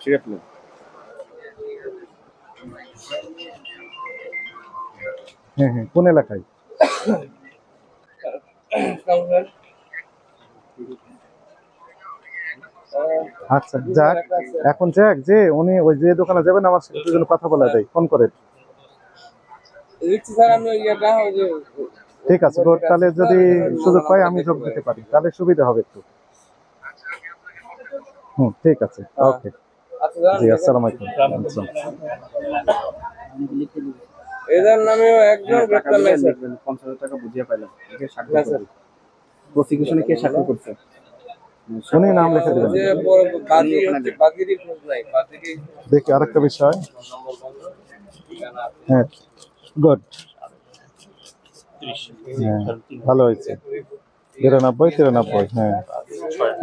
ঠিক আছে। হ্যাঁ হ্যাঁ কোন এলাকায়? আচ্ছা যাক এখন যাক যে উনি ওই যে দোকানে যাবেন আমার সাথে দুজন কথা বলা যায় ফোন করে। দিচ্ছি স্যার আমি ওই ইয়েটা ওই যে ঠিক আছে তাহলে যদি সুযোগ পাই আমি যোগ দিতে পারি তাহলে সুবিধা হবে একটু। হুম ঠিক আছে। ওকে। আচ্ছা জি আসসালামু আলাইকুম। এদের নামেও একজন গ্রেপ্তার নাই স্যার টাকা বুঝিয়ে পাইলাম। একে না, প্রসিকিউশনে কে সাক্ষী করছে? উনি নাম লিখে দিবেন। যে বড় বাদি হচ্ছে বাদিরই খোঁজ নাই বাদিরই দেখি আরেকটা বিষয়। হ্যাঁ গুড। হ্যাঁ ভালো হয়েছে। বিরানব্বই তিরানব্বই হ্যাঁ।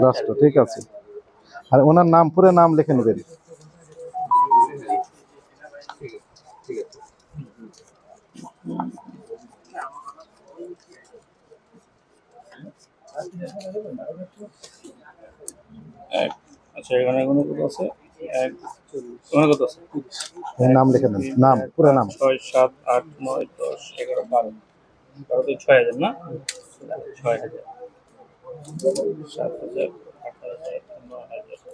রাষ্ট্র ঠিক আছে। আর ওনার নাম পুরো নাম লিখে নেবেন। আচ্ছা এখানে এখানে কত আছে? এক এখানে কত আছে? হ্যাঁ, নাম লিখে নেন। নাম পুরো নাম। ছয় সাত আট নয় দশ এগারো বারো। বারো তো ছয় হাজার না? ছয় হাজার। সাত হাজার নয় হাজার এগারো এগারো মিল হয় না মিল করে দিন।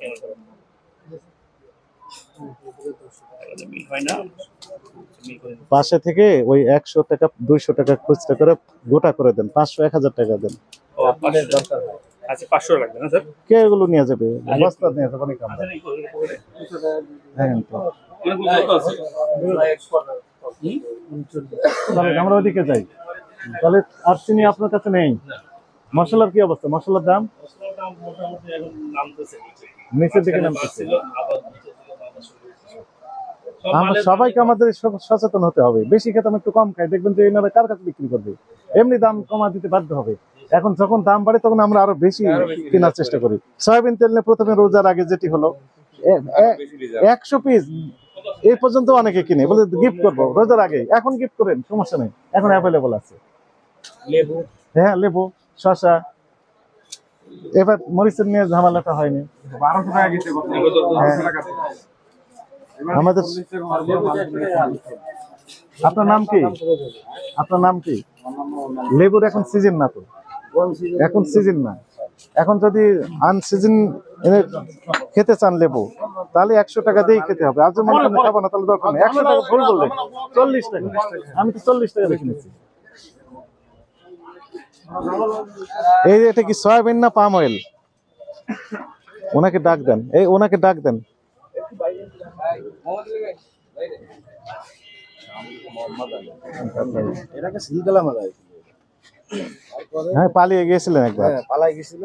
পাশে থেকে ওই একশো টাকা দুইশো টাকা খুচরা করে গোটা করে দেন পাঁচশো এক হাজার টাকা দেন। আচ্ছা পাঁচশো লাগবে না স্যার? কে এগুলো নিয়ে যাবে? বস্তা নিয়ে যাবে অনেক আমরা। আচ্ছা, হ্যাঁ আমরা ওইদিকে যাই। তাহলে আর চিনি আপনার কাছে নেই। মশলার কি অবস্থা? মশলার দাম? মশলার দাম মোটামুটি এখন নামতেছে নিচে। নিচের দিকে নামতেছে। সব আমরা সবাইকে আমাদের সচেতন হতে হবে। বেশি খেতাম একটু কম খাই। দেখবেন যে এনারা কার কাছে বিক্রি করবে? এমনি দাম কমা দিতে বাধ্য হবে। এখন যখন দাম বাড়ে তখন আমরা আরও বেশি কেনার চেষ্টা করি। সয়াবিন তেল নিয়ে প্রথমে রোজার আগে যেটি হলো একশো পিস এই পর্যন্ত অনেকে কিনে। বলে গিফট করব রোজার আগে। এখন গিফট করেন সমস্যা নেই। এখন অ্যাভেলেবল আছে। লেবু। হ্যাঁ লেবু শশা এবার মরিচের নিয়ে ঝামেলাটা হয়নি। হ্যাঁ। টাকা আমাদের আপনার নাম কি? আপনার নাম কি? লেবুর এখন সিজন না তো। এখন সিজন না। এখন যদি আনসিজন এনে খেতে চান লেবু তাহলে একশো টাকা দিয়েই খেতে হবে। আজ মনে করেন খাব না তাহলে দরকার নেই। একশো টাকা ভুল বললেন। চল্লিশ টাকা। আমি তো চল্লিশ টাকা নিচ্ছি। এই এটা কি সয়াবিন না পাম অয়েল? ওনাকে ডাক দেন। এই ওনাকে ডাক দেন। হ্যাঁ পালিয়ে গিয়েছিলেন একবার। পালাই গেছিল